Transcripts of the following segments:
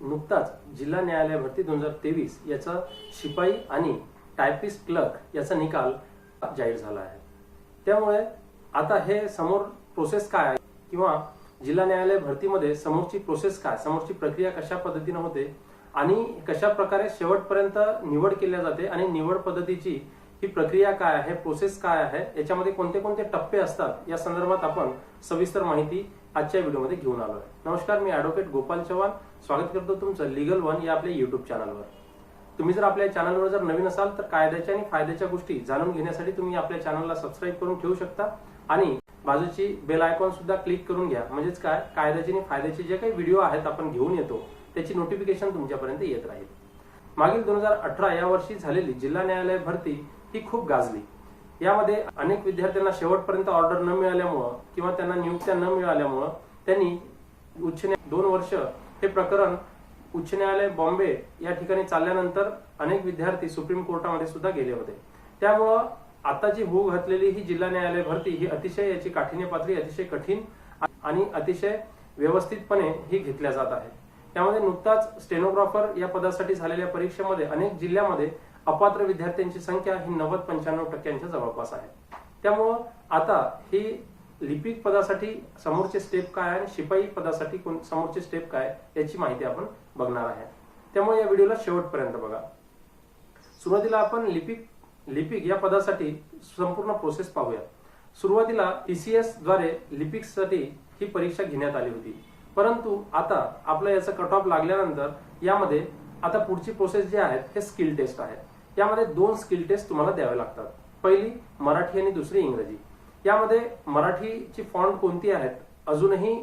नुकताच जिल्हा न्यायालय भरती दोन हजार तेवीस याचा शिपाई आणि टायपिस्ट क्लर्क याचा निकाल जाहीर झाला आहे. त्यामुळे आता हे समोर प्रोसेस काय आहे किंवा जिल्हा न्यायालय भरतीमध्ये समोरची प्रोसेस काय समोरची प्रक्रिया कशा पद्धतीने होते आणि कशा प्रकारे शेवटपर्यंत निवड केल्या जाते आणि निवड पद्धतीची ही प्रक्रिया काय आहे प्रोसेस काय आहे याच्यामध्ये कोणते कोणते टप्पे असतात या संदर्भात आपण सविस्तर माहिती आजच्या व्हिडिओमध्ये घेऊन आलो आहे. नमस्कार मी ऍडव्होकेट गोपाल चव्हाण. स्वागत करतो तुमचं लिगल वन या आपल्या युट्यूब चॅनलवर तुम्ही जर आपल्या चॅनलवर जर नवीन असाल तर कायद्याच्या आणि फायद्याच्या गोष्टी जाणून घेण्यासाठी तुम्ही आपल्या चॅनलला सबस्क्राईब करून ठेवू शकता. आणि बाजूची बेल आयकॉन सुद्धा क्लिक करून घ्या. म्हणजेच काय? कायद्याचे आणि फायद्याचे जे काही व्हिडिओ आहेत आपण घेऊन येतो त्याची नोटिफिकेशन तुमच्यापर्यंत येत राहील. मागील दोन हजार अठरा या वर्षी झालेली जिल्हा न्यायालय भरती ही खूप गाजली. यामध्ये अनेक विद्यार्थ्यांना शेवटपर्यंत ऑर्डर न मिळाल्यामुळं किंवा त्यांना नियुक्त्या न मिळाल्यामुळं त्यांनी उच्च दोन वर्ष हे प्रकरण उच्च न्यायालय बॉम्बे या ठिकाणी चालल्यानंतर अनेक विद्यार्थी सुप्रीम कोर्टामध्ये सुद्धा गेले होते. त्यामुळं आता जी भू घातलेली ही जिल्हा न्यायालय भरती ही अतिशय याची काठिण्य पातळी अतिशय कठीण आणि अतिशय व्यवस्थितपणे ही घेतल्या जात आहे त्यामध्ये नुकताच स्टेनोग्राफर या पदासाठी झालेल्या परीक्षेमध्ये अनेक जिल्ह्यामध्ये अपात्र विद्यार्थ्यांची संख्या ही नव्वद पंच्याण्णव टक्क्यांच्या जवळपास आहे. त्यामुळं आता ही लिपिक पदासाठी समोरचे स्टेप काय आणि शिपाई पदासाठी कोण- समोरचे स्टेप काय याची माहिती आपण बघणार आहे. त्यामुळे या व्हिडिओला शेवटपर्यंत बघा. सुरुवातीला आपण लिपिक लिपिक या पदासाठी संपूर्ण प्रोसेस पाहूया. सुरुवातीला टीसीएसद्वारे लिपिकसाठी ही परीक्षा घेण्यात आली होती. परंतु आता आपलं याचं कट ऑफ लागल्यानंतर यामध्ये आता पुढची प्रोसेस जी आहे हे स्किल टेस्ट आहे यामध्ये दोन स्किल टेस्ट तुम्हाला द्यावे लागतात. पहिली मराठी आणि दुसरी इंग्रजी. यामध्ये मराठीची फॉन्ट कोणती आहेत? अजूनही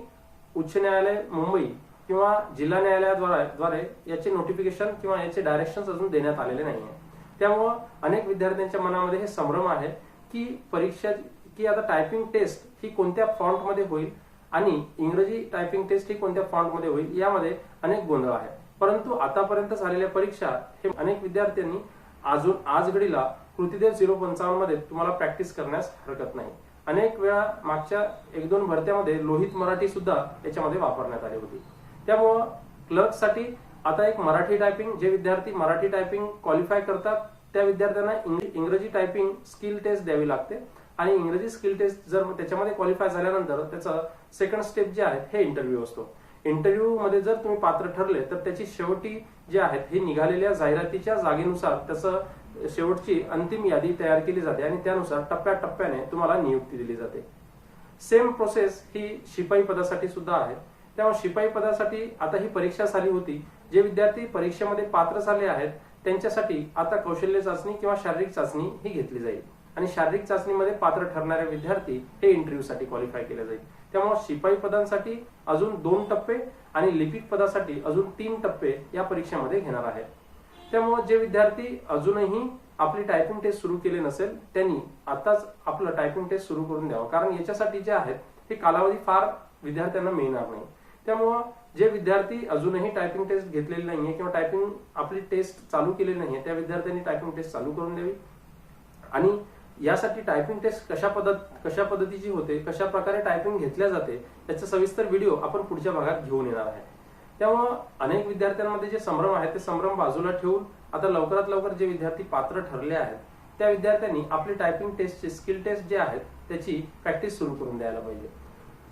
उच्च न्यायालय मुंबई किंवा जिल्हा न्यायालयाद्वारे द्वारे याचे नोटिफिकेशन किंवा याचे डायरेक्शन अजून देण्यात आलेले नाही आहे त्यामुळं अनेक विद्यार्थ्यांच्या मनामध्ये हे संभ्रम आहे की परीक्षा की आता टायपिंग टेस्ट ही कोणत्या फॉन्टमध्ये होईल आणि इंग्रजी टायपिंग टेस्ट ही कोणत्या फॉन्टमध्ये होईल यामध्ये अनेक गोंधळ आहे परंतु आतापर्यंत झालेल्या परीक्षा हे अनेक विद्यार्थ्यांनी अजून आज घडीला कृतीदेव झिरो पंचावन्नमध्ये तुम्हाला प्रॅक्टिस करण्यास हरकत नाही. अनेक वेळा मागच्या एक दोन भरत्यामध्ये लोहित मराठी सुद्धा याच्यामध्ये वापरण्यात आली होती. त्यामुळं क्लर्कसाठी आता एक मराठी टायपिंग जे विद्यार्थी मराठी टायपिंग क्वालिफाय करतात त्या विद्यार्थ्यांना इंग्रजी टायपिंग स्किल टेस्ट द्यावी लागते. आणि इंग्रजी स्किल टेस्ट जर त्याच्यामध्ये क्वालिफाय झाल्यानंतर त्याचं सेकंड स्टेप जे आहे हे इंटरव्ह्यू असतो. इंटरव्ह्यू मध्ये जर तुम्ही पात्र ठरले तर त्याची शेवटी जे आहेत हे निघालेल्या जाहिरातीच्या जागेनुसार त्याचं शेवटची अंतिम यादी तयार केली जाते आणि त्यानुसार टप्प्याटप्प्याने तुम्हाला नियुक्ती दिली जाते. सेम प्रोसेस ही शिपाई पदासाठी सुद्धा आहे. त्यामुळे शिपाई पदासाठी आता ही परीक्षा झाली होती. जे विद्यार्थी परीक्षेमध्ये पात्र झाले आहेत त्यांच्यासाठी आता कौशल्य चाचणी किंवा शारीरिक चाचणी ही घेतली जाईल. आणि शारीरिक चाचणीमध्ये पात्र ठरणारे विद्यार्थी हे इंटरव्ह्यू साठी क्वालिफाय केले जाईल. त्यामुळे शिपाई पदांसाठी अजून दोन टप्पे आणि लिपिक पदासाठी अजून तीन टप्पे या परीक्षेमध्ये घेणार आहेत त्यामुळे जे विद्यार्थी अजूनही आपली टायपिंग टेस्ट सुरू केली नसेल त्यांनी आताच आपलं टायपिंग टेस्ट सुरू करून द्यावं. कारण याच्यासाठी जे आहेत हे कालावधी फार विद्यार्थ्यांना मिळणार नाही. त्यामुळं जे विद्यार्थी अजूनही टायपिंग टेस्ट घेतलेली नाहीये किंवा टायपिंग आपली टेस्ट चालू केलेली नाहीये त्या विद्यार्थ्यांनी टायपिंग टेस्ट चालू करून द्यावी. आणि यासाठी टायपिंग टेस्ट कशा पद्धत कशा पद्धतीची होते कशा प्रकारे टायपिंग घेतल्या जाते याचा सविस्तर व्हिडिओ आपण पुढच्या भागात घेऊन येणार आहे. त्यामुळं अनेक विद्यार्थ्यांमध्ये जे संभ्रम आहे ते संभ्रम बाजूला ठेवून आता लवकरात लवकर जे विद्यार्थी पात्र ठरले आहेत त्या विद्यार्थ्यांनी आपली टायपिंग टेस्टची स्किल टेस्ट जे आहेत त्याची प्रॅक्टिस सुरू करून द्यायला पाहिजे.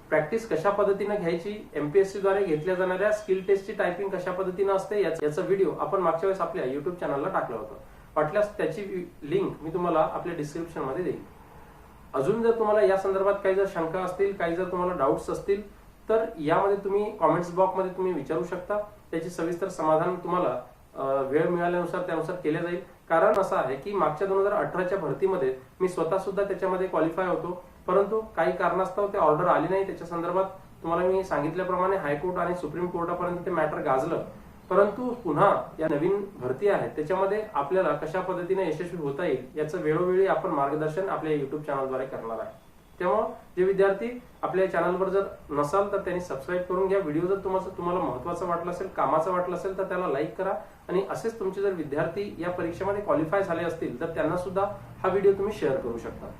प्रॅक्टिस कशा पद्धतीने घ्यायची एमपीएससी द्वारे घेतल्या जाणाऱ्या स्किल टेस्टची टायपिंग कशा पद्धतीने असते याचा व्हिडिओ आपण मागच्या वेळेस आपल्या युट्यूब चॅनलला टाकलं होतं. वाटल्यास त्याची लिंक मी तुम्हाला आपल्या डिस्क्रिप्शनमध्ये देईन. अजून जर तुम्हाला या संदर्भात काही जर शंका असतील काही जर तुम्हाला डाऊट्स असतील तर यामध्ये तुम्ही कॉमेंट्स बॉक्समध्ये तुम्ही विचारू शकता. त्याची सविस्तर समाधान तुम्हाला वेळ मिळाल्यानुसार त्यानुसार केले जाईल. कारण असं आहे की मागच्या दोन हजार अठराच्या भरतीमध्ये मी स्वतः सुद्धा त्याच्यामध्ये क्वालिफाय होतो. परंतु काही कारणास्तव ते ऑर्डर आली नाही. त्याच्या संदर्भात तुम्हाला मी सांगितल्याप्रमाणे हायकोर्ट आणि सुप्रीम कोर्टापर्यंत ते मॅटर गाजलं. परंतु पुन्हा या नवीन भरती आहेत त्याच्यामध्ये आपल्याला कशा पद्धतीने यशस्वी होता येईल याचं वेळोवेळी आपण मार्गदर्शन आपल्या युट्यूब चॅनलद्वारे करणार आहे. त्यामुळं जे विद्यार्थी आपल्या चॅनलवर जर नसाल तर त्यांनी सबस्क्राईब करून घ्या. व्हिडिओ जर तुम्हाला तुम्हाला महत्त्वाचा वाटला असेल कामाचा वाटला असेल तर त्याला लाईक करा. आणि असेच तुमचे जर विद्यार्थी या परीक्षेमध्ये क्वालिफाय झाले असतील तर त्यांना सुद्धा हा व्हिडिओ तुम्ही शेअर करू शकता.